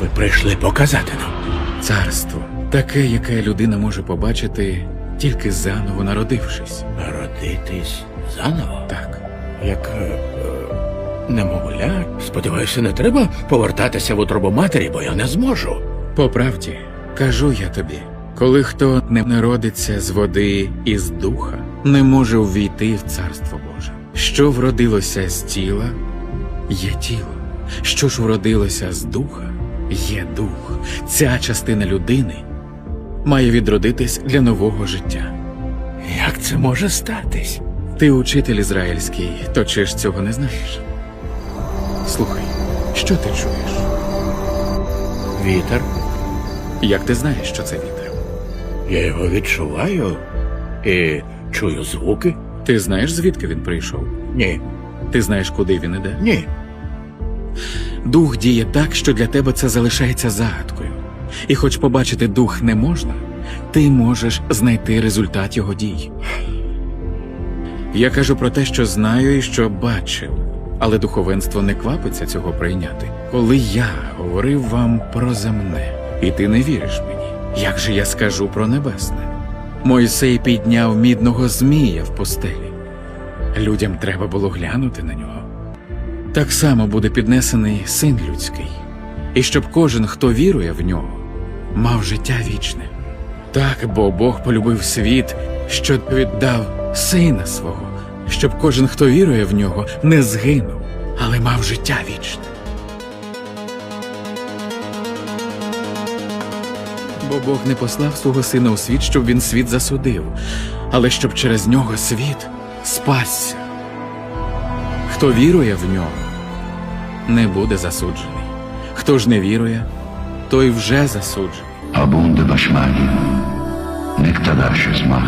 ви прийшли показати нам? Царство таке, яке людина може побачити, тільки заново народившись. Народитись заново? Так. Як е, е, немовля? Сподіваюся, не треба повертатися в утробу матері, бо я не зможу. По правді, кажу я тобі, коли хто не народиться з води і з духа, не може увійти в царство Боже. Що вродилося з тіла, є тіло. Що ж вродилося з духа, є дух. Ця частина людини має відродитись для нового життя. Як це може статись? Ти учитель ізраїльський, то чи ж цього не знаєш? Слухай, що ти чуєш? Вітер. Як ти знаєш, що це вітер? Я його відчуваю і чую звуки. Ти знаєш, звідки він прийшов? Ні, Ти знаєш, куди він іде? ні. Дух діє так, що для тебе це залишається загадкою. І хоч побачити дух не можна, ти можеш знайти результат його дій. Я кажу про те, що знаю і що бачив, але духовенство не квапиться цього прийняти. Коли я говорив вам про земне, і ти не віриш мені, як же я скажу про небесне? Мойсей підняв мідного змія в постелі. Людям треба було глянути на нього. Так само буде піднесений син людський, і щоб кожен, хто вірує в нього, мав життя вічне. Так, бо Бог полюбив світ, що віддав сина свого, щоб кожен, хто вірує в нього, не згинув, але мав життя вічне. Бо Бог не послав свого сина у світ, щоб він світ засудив, але щоб через нього світ спасся. Хто вірує в нього, не буде засуджений. Хто ж не вірує, той вже засуджений. Абунде башмані, Nektar Shizmah,